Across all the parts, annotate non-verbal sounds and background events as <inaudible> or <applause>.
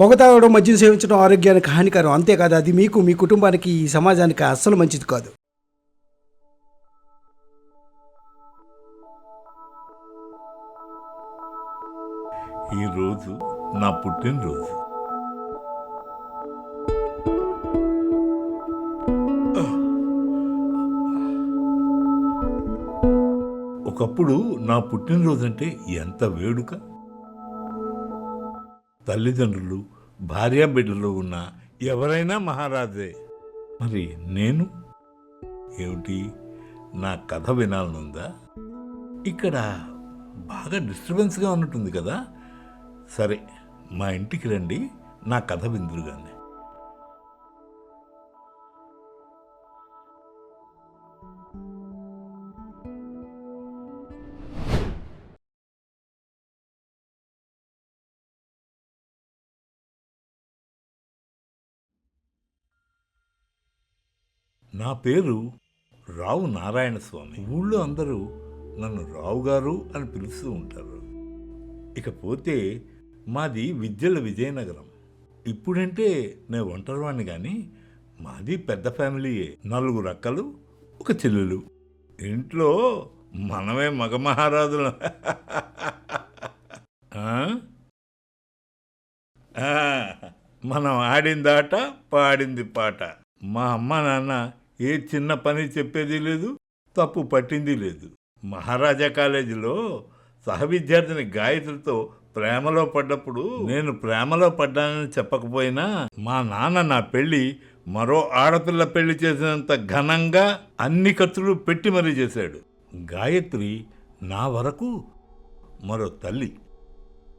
పొగ తాగడం మద్యం సేవించడం ఆరోగ్యానికి హానికరం. అంతేకాదు అది మీకు మీ కుటుంబానికి ఈ సమాజానికి అస్సలు మంచిది కాదు. ఈరోజు నా పుట్టినరోజు. ఒకప్పుడు నా పుట్టినరోజు అంటే ఎంత వేడుక? తల్లిదండ్రులు భార్యాబిడ్డలు ఉన్న ఎవరైనా మహారాజే. మరి నేను? ఏమిటి? నా కథ వినాలనుందా? ఇక్కడ బాగా డిస్టర్బెన్స్గా ఉన్నట్టుంది కదా. సరే మా ఇంటికి రండి. నా కథ విందురుగానే. నా పేరు రావు నారాయణ స్వామి. ఊళ్ళో అందరూ నన్ను రావు గారు అని పిలుస్తూ ఉంటారు. ఇకపోతే మాది విద్యల విజయనగరం. ఇప్పుడంటే నేను ఒంటరివాణ్ణి కానీ మాది పెద్ద ఫ్యామిలీయే నలుగురు అక్కలు ఒక చెల్లెలు. ఇంట్లో మనమే మగ మహారాజులు. మనం ఆడింది ఆట పాడింది పాట. మా అమ్మ నాన్న ఏ చిన్న పని చెప్పేది లేదు తప్పు పట్టింది లేదు. మహారాజా కాలేజీలో సహ విద్యార్థిని గాయత్రితో ప్రేమలో పడ్డప్పుడు నేను ప్రేమలో పడ్డానని చెప్పకపోయినా మా నాన్న నా పెళ్ళి మరో ఆడపిల్ల పెళ్ళి చేసినంత ఘనంగా అన్ని ఖర్చులు పెట్టి మరీ చేశాడు. గాయత్రి నా వరకు మరో తల్లి.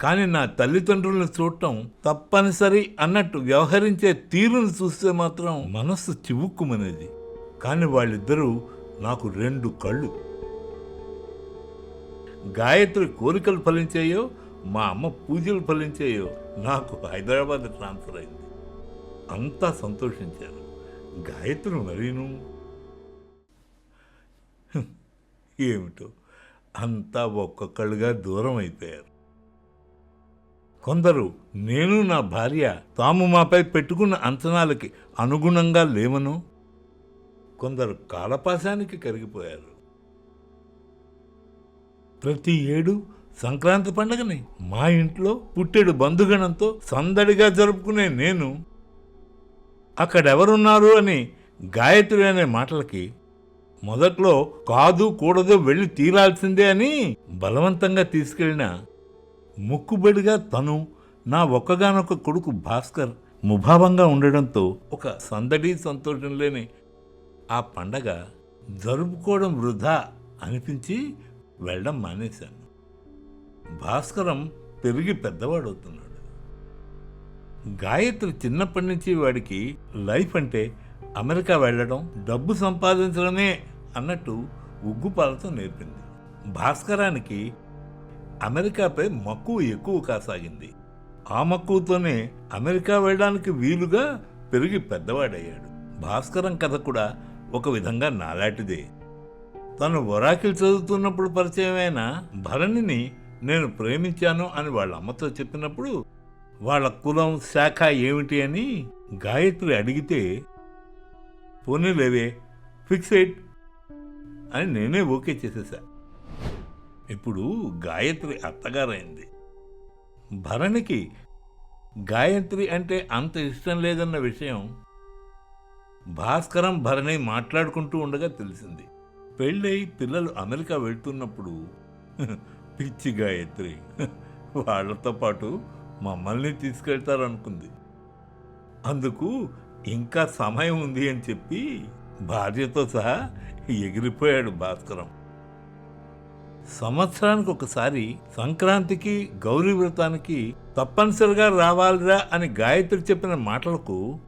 కానీ నా తల్లిదండ్రులను చూడటం తప్పనిసరి అన్నట్టు వ్యవహరించే తీరును చూస్తే మాత్రం మనస్సు చివుక్కుమనేది. కానీ వాళ్ళిద్దరూ నాకు రెండు కళ్ళు. గాయత్రి కోరికలు ఫలించాయో మా అమ్మ పూజలు ఫలించాయో నాకు హైదరాబాద్ ట్రాన్స్ఫర్ అయింది. అంతా సంతోషించారు. గాయత్రి మరీను. ఏమిటో అంతా ఒక్కొక్కళ్ళుగా దూరం అయిపోయారు. కొందరు నేను నా భార్య తాము మాపై పెట్టుకున్న అంచనాలకి అనుగుణంగా లేవను కొందరు కాలపాశానికి కరిగిపోయారు. ప్రతి ఏడు సంక్రాంతి పండగని మా ఇంట్లో పుట్టెడు బంధుగణంతో సందడిగా జరుపుకునే నేను అక్కడెవరున్నారు అని గాయత్రి అనే మాటలకి మొదట్లో కాదు కూడదు వెళ్ళి తీరాల్సిందే అని బలవంతంగా తీసుకెళ్ళిన ముక్కుబడిగా తను నా ఒక్కగానొక్క కొడుకు భాస్కర్ ముభావంగా ఉండడంతో ఒక సందడి సంతోషం లేని ఆ పండగ జరుపుకోవడం వృధా అనిపించి వెళ్ళడం మానేశాను. భాస్కరం పెరిగి పెద్దవాడవుతున్నాడు. గాయత్రి చిన్నప్పటి నుంచి వాడికి లైఫ్ అంటే అమెరికా వెళ్ళడం డబ్బు సంపాదించడమే అన్నట్టు ఉగ్గుపాలతో నేర్పింది. భాస్కరానికి అమెరికాపై మక్కువ ఎక్కువ కాసాగింది. ఆ మక్కువతోనే అమెరికా వెళ్ళడానికి వీలుగా పెరిగి పెద్దవాడయ్యాడు. భాస్కరం కథ కూడా ఒక విధంగా నాలాంటిదే. తను వరాకిల్ చదువుతున్నప్పుడు పరిచయమైన? భరణిని నేను ప్రేమించాను అని వాళ్ళ అమ్మతో చెప్పినప్పుడు వాళ్ళ కులం శాఖ ఏమిటి అని గాయత్రి అడిగితే పోనీలేవే ఫిక్స్ ఎయిట్ అని నేనే ఓకే చేసేసా. ఇప్పుడు గాయత్రి అత్తగారైంది. భరణికి గాయత్రి అంటే అంత ఇష్టం లేదన్న విషయం భాస్కరం భరణి మాట్లాడుకుంటూ ఉండగా తెలిసింది. పెళ్ళై పిల్లలు అమెరికా వెళ్తున్నప్పుడు పిచ్చి గాయత్రి వాళ్ళతో పాటు మమ్మల్ని తీసుకెళ్తారనుకుంది. అందుకు ఇంకా సమయం ఉంది అని చెప్పి భార్యతో సహా ఎగిరిపోయాడు భాస్కరం. సంవత్సరానికి ఒకసారి సంక్రాంతికి గౌరీ వ్రతానికి తప్పనిసరిగా రావాలిరా అని గాయత్రి చెప్పిన మాటలకు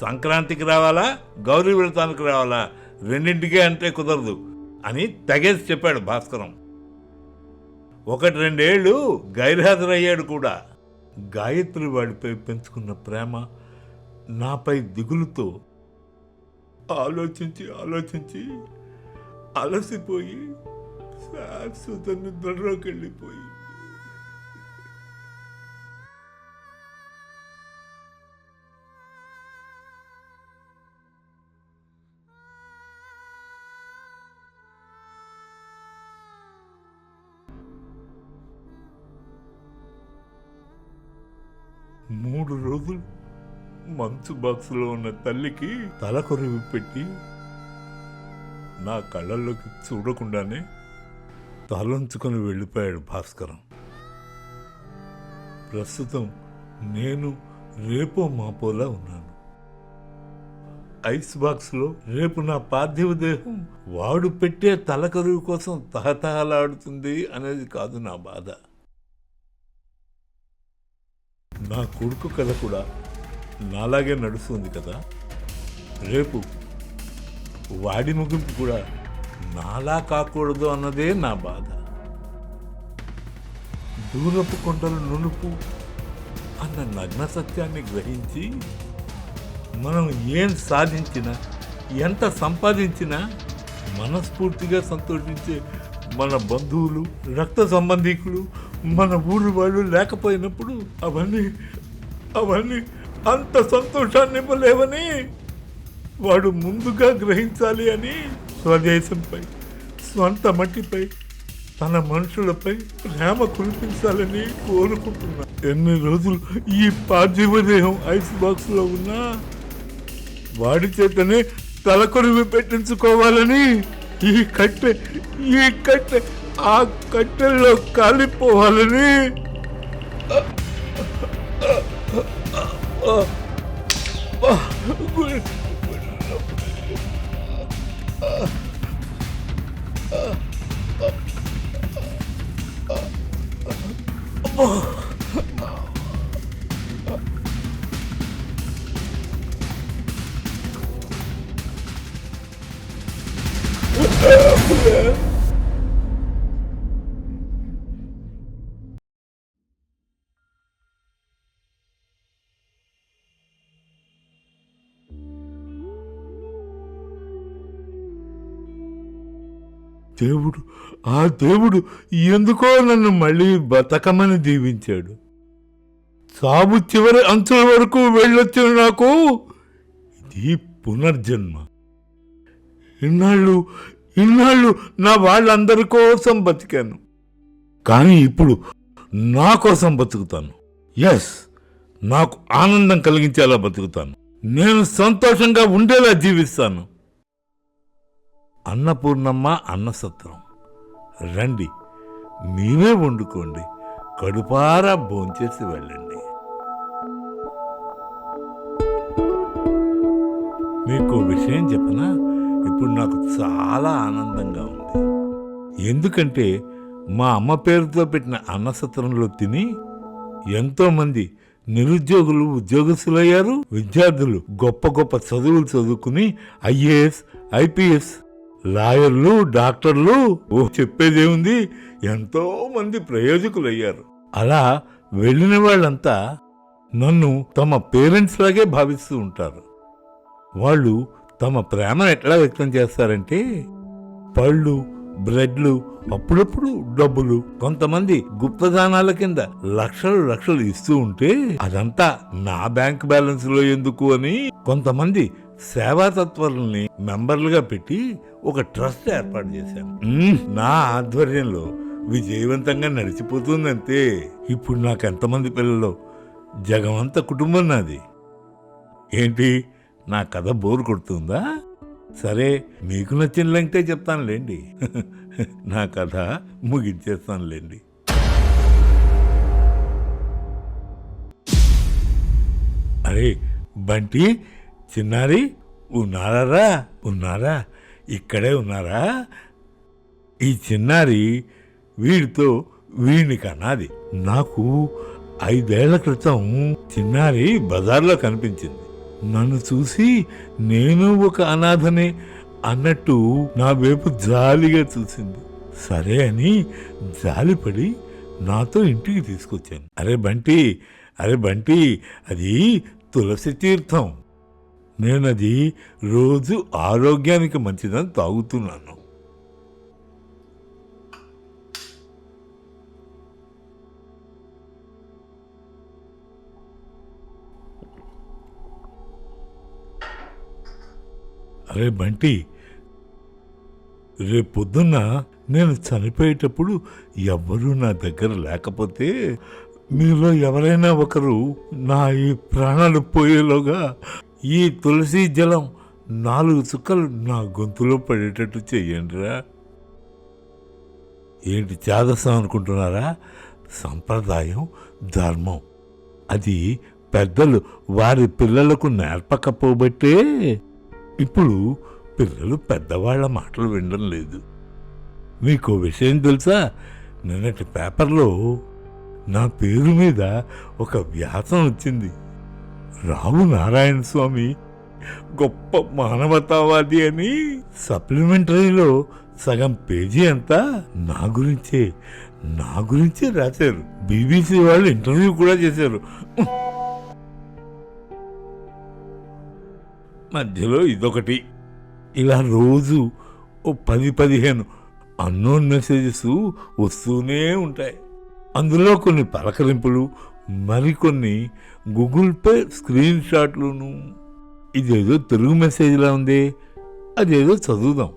సంక్రాంతికి రావాలా? గౌరీ వ్రతానికి రావాలా? రెండింటికే అంటే కుదరదు అని తెగేసి చెప్పాడు భాస్కరం. ఒకటి రెండేళ్ళు గైర్హాజరయ్యాడు కూడా. గాయత్రి వాడిపై పెంచుకున్న ప్రేమ నాపై దిగులుతో ఆలోచించి ఆలోచించి అలసిపోయి శాశ్వత నిద్రలోకి వెళ్ళిపోయి మంచు బాక్స్లో ఉన్న తల్లికి తలకొరివి పెట్టి నా కళ్ళల్లోకి చూడకుండానే తలంచుకొని వెళ్ళిపోయాడు భాస్కరం. ప్రస్తుతం నేను రేపో మాపోలా ఉన్నాను. ఐస్ బాక్స్లో రేపు నా పార్థివ దేహం వాడు పెట్టే తలకరువు కోసం తహతహలాడుతుంది అనేది కాదు నా బాధ. నా కొడుకు కథ కూడా నాలాగే నడుస్తుంది కదా రేపు వాడి ముగింపు కూడా నాలా కాకూడదు అన్నదే నా బాధ. దూరపు కొండలు నునుపు అన్న నగ్న సత్యాన్ని గ్రహించి మనం ఏం సాధించినా ఎంత సంపాదించినా మనస్ఫూర్తిగా సంతోషించే మన బంధువులు రక్త సంబంధికులు మన ఊరు వాళ్ళు లేకపోయినప్పుడు అవన్నీ అవన్నీ అంత సంతోషాన్ని ఇవ్వలేవని వాడు ముందుగా గ్రహించాలి అని స్వదేశంపై స్వంత మట్టిపై తన మనుషులపై ప్రేమ కురిపించాలని కోరుకుంటున్నా. ఎన్ని రోజులు ఈ పార్థివ దేహం ఐస్ బాక్స్లో ఉన్నా వాడి చేతనే తలకొరివి పెట్టించుకోవాలని ఈ కట్టె ఈ కట్టె ఆ కట్టెల్లో కాలిపోవాలని 어, 어, దేవుడు ఆ దేవుడు ఎందుకో నన్ను మళ్ళీ బతకమని దీవించాడు. సాగు చివరి అంచుల వరకు వెళ్ళొచ్చిన నాకు ఇది పునర్జన్మ. ఇన్నాళ్ళు ఇన్నాళ్ళు నా వాళ్ళందరి కోసం బతికాను. కానీ ఇప్పుడు నా కోసం బతుకుతాను. ఎస్ నాకు ఆనందం కలిగించేలా బతుకుతాను. నేను సంతోషంగా ఉండేలా జీవిస్తాను. అన్నపూర్ణమ్మ అన్నసత్రం. రండి మీరే వండుకోండి కడుపారా భోంచేసి వెళ్ళండి. మీకు విషయం చెప్పనా? ఇప్పుడు నాకు చాలా ఆనందంగా ఉంది. ఎందుకంటే మా అమ్మ పేరుతో పెట్టిన అన్నసత్రంలో తిని ఎంతోమంది నిరుద్యోగులు ఉద్యోగస్తులయ్యారు విద్యార్థులు గొప్ప గొప్ప చదువులు చదువుకుని ఐఏఎస్ ఐపీఎస్ లాయర్లు డాక్టర్లు ఓ చెప్పేదేముంది? ఎంతో మంది ప్రయోజకులయ్యారు. అలా వెళ్ళిన వాళ్ళంతా నన్ను తమ పేరెంట్స్ లాగే భావిస్తూ ఉంటారు. వాళ్ళు తమ ప్రేమను ఎట్లా వ్యక్తం చేస్తారంటే పళ్ళు బ్రెడ్లు అప్పుడప్పుడు డబ్బులు కొంతమంది గుప్తదానాల కింద లక్షలు లక్షలు ఇస్తూ ఉంటే అదంతా నా బ్యాంక్ బ్యాలెన్స్లో ఎందుకు అని కొంతమంది సేవా మెంబర్లుగా పెట్టి ఒక ట్రస్ట్ ఏర్పాటు చేశాను. నా ఆధ్వర్యంలో విజయవంతంగా నడిచిపోతుందంతే. ఇప్పుడు నాకు ఎంతమంది పిల్లలు? జగమంత కుటుంబం నాది. ఏంటి నా కథ బోరు కొడుతుందా? సరే మీకు నచ్చిన లెంగ్తే చెప్తానులేండి. <laughs> నా కథ ముగించేస్తానులేండి. అరే బంటి చిన్నారి ఉన్నారా ఉన్నారా? ఇక్కడే ఉన్నారా? ఈ చిన్నారి వీడితో వీడిని కన్నాది. నాకు ఐదేళ్ళ క్రితం చిన్నారి బజార్లో కనిపించింది. నన్ను చూసి నేను ఒక అనాథనే అన్నట్టు నా వైపు జాలిగా చూసింది. సరే అని జాలిపడి నాతో ఇంటికి తీసుకొచ్చాను. అరే బంటి అరే బంటి అది తులసి తీర్థం. నేనది రోజు ఆరోగ్యానికి మంచిదని తాగుతున్నాను. అరే బంటి రేపు పొద్దున్న నేను చనిపోయేటప్పుడు ఎవ్వరూ నా దగ్గర లేకపోతే మీలో ఎవరైనా ఒకరు నా ఈ ప్రాణాలు పోయేలోగా ఈ తులసి జలం నాలుగు చుక్కలు నా గొంతులో పడేటట్టు చెయ్యండిరా. ఏంటి చేదస్తాం అనుకుంటున్నారా? సంప్రదాయం ధర్మం. అది పెద్దలు వారి పిల్లలకు నేర్పకపోబట్టే. ఇప్పుడు పిల్లలు పెద్దవాళ్ళ మాటలు వినడం లేదు. మీకు విషయం తెలుసా? నిన్నటి పేపర్లో నా పేరు మీద ఒక వ్యాసం వచ్చింది. రావు నారాయణ స్వామి గొప్ప మానవతావాది అని సప్లిమెంటరీలో సగం పేజీ అంతా నా గురించే నా గురించే రాశారు. బీబీసీ వాళ్ళు ఇంటర్వ్యూ కూడా చేశారు. మధ్యలో ఇదొకటి. ఇలా రోజు ఓ పది పదిహేను అన్నోన్ మెసేజెస్ వస్తూనే ఉంటాయి. అందులో కొన్ని పలకరింపులు మరికొన్ని గూగుల్ పే స్క్రీన్ షాట్లును. ఇదేదో తెలుగు మెసేజ్లా ఉంది. అదేదో చదువుదాం.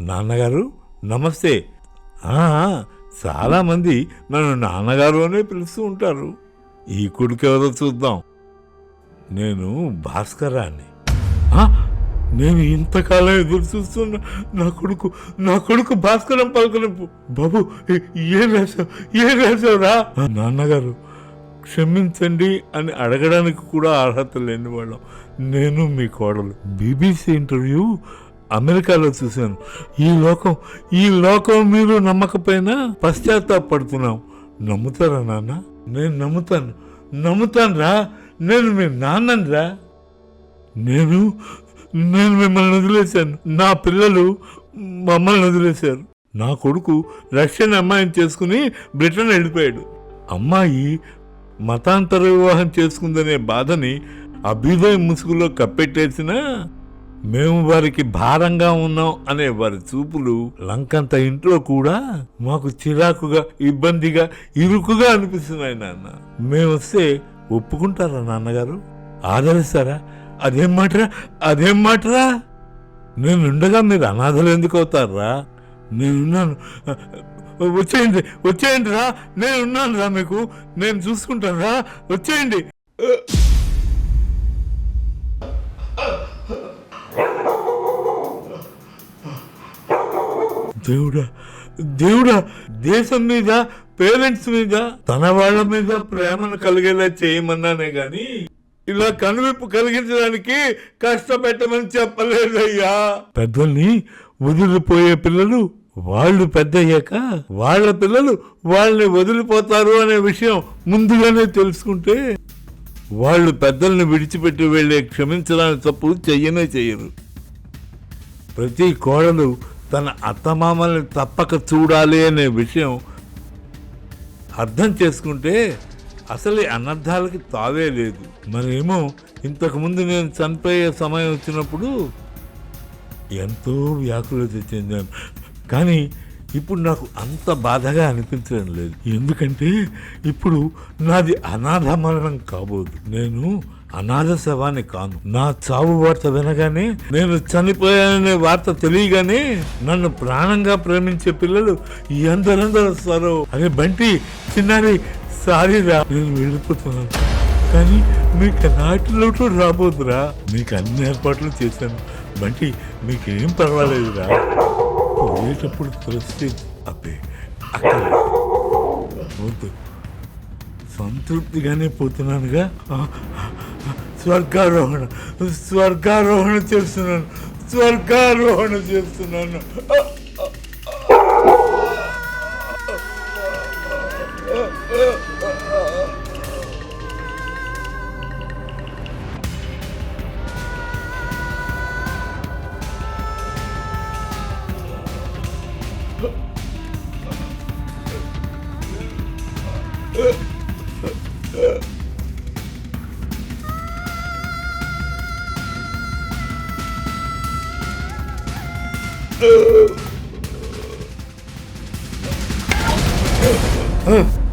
నాన్నగారు నమస్తే. చాలామంది నన్ను నాన్నగారు అనే పిలుస్తూ ఉంటారు. ఈ కొడుకు ఎవరో చూద్దాం. నేను భాస్కరాన్ని ఆ, నేను ఇంతకాలం ఎదురు చూస్తున్నా నా కొడుకు నా కొడుకు భాస్కరం పలకరింపు. బాబు ఏ- ఏం రాశావు ఏం రాశావురా నాన్నగారు క్షమించండి అని అడగడానికి కూడా అర్హత లేని వాళ్ళం. నేను మీ కోడలు. బీబీసీ ఇంటర్వ్యూ అమెరికాలో చూశాను. ఈ లోకం ఈ లోకం మీరు నమ్మకపోయినా పశ్చాత్తాపడుతున్నాం. నమ్ముతారా నాన్న? నేను నమ్ముతాను. నమ్ముతాను రా. నేను మీ నాన్నని రా. నేను నేను మిమ్మల్ని వదిలేశాను. నా పిల్లలు మమ్మల్ని వదిలేశారు. నా కొడుకు రష్యన్ అమ్మాయిని చేసుకుని బ్రిటన్ వెళ్ళిపోయాడు. అమ్మాయి మతాంతర వివాహం చేసుకుందనే బాధని అభ్యుదయ ముసుగులో కప్పెట్టేసినా మేము వారికి భారంగా ఉన్నాం అనే వారి చూపులు లంకంత ఇంట్లో కూడా మాకు చిరాకుగా ఇబ్బందిగా ఇరుకుగా అనిపిస్తున్నాయి నాన్న. మేము వస్తే ఒప్పుకుంటారా నాన్నగారు? ఆదరిస్తారా? అదేం మాటరా? అదేం మాటరా? నేనుండగా మీరు అనాథలు ఎందుకు అవుతారా? నేనున్నాను వచ్చేయండి వచ్చేయండి రా. నేనున్నాను రా మీకు. నేను చూసుకుంటాను రా. వచ్చేయండి. దేవుడా దేవుడా దేశం మీద పేరెంట్స్ మీద తన వాళ్ళ మీద ప్రేమను కలిగేలా చేయమన్నానే కానీ ఇలా కనువిప్పు కలిగించడానికి కష్టపెట్టమని చెప్పలేదయ్యా. పెద్దల్ని వదిలిపోయే పిల్లలు వాళ్ళు పెద్దయ్యాక వాళ్ళ పిల్లలు వాళ్ళని వదిలిపోతారు అనే విషయం ముందుగానే తెలుసుకుంటే వాళ్ళు పెద్దల్ని విడిచిపెట్టి వెళ్ళే క్షమించడానికి తప్పు చెయ్యనే చెయ్యరు. ప్రతి కోడలు తన అత్తమామల్ని తప్పక చూడాలి అనే విషయం అర్థం చేసుకుంటే అసలు అనర్థాలకి తావే లేదు. మరేమో ఇంతకుముందు నేను చనిపోయే సమయం వచ్చినప్పుడు ఎంతో వ్యాకులత చెందాను. కానీ ఇప్పుడు నాకు అంత బాధగా అనిపించడం లేదు. ఎందుకంటే ఇప్పుడు నాది అనాథ మరణం కాబోదు. నేను అనాథ శవాన్ని కాను. నా చావు వార్త వినగానే నేను చనిపోయాననే వార్త తెలియగానే నన్ను ప్రాణంగా ప్రేమించే పిల్లలు ఎందరెందరు వస్తారో. అరే బంటి చిన్నారి సారీ రా. నేను వెళ్ళిపోతున్నాను. కానీ మీకు నాటిలోటు రాబోదురా. మీకు అన్ని ఏర్పాట్లు చేశాను. బంటి మీకేం పర్వాలేదురా. పోయేటప్పుడు తెలిస్తే అబ్బే అక్కడ వద్దు. సంతృప్తిగానే పోతున్నానుగా. స్వర్గారోహణ స్వర్గారోహణ చేస్తున్నాను. స్వర్గారోహణ చేస్తున్నాను. 嗯。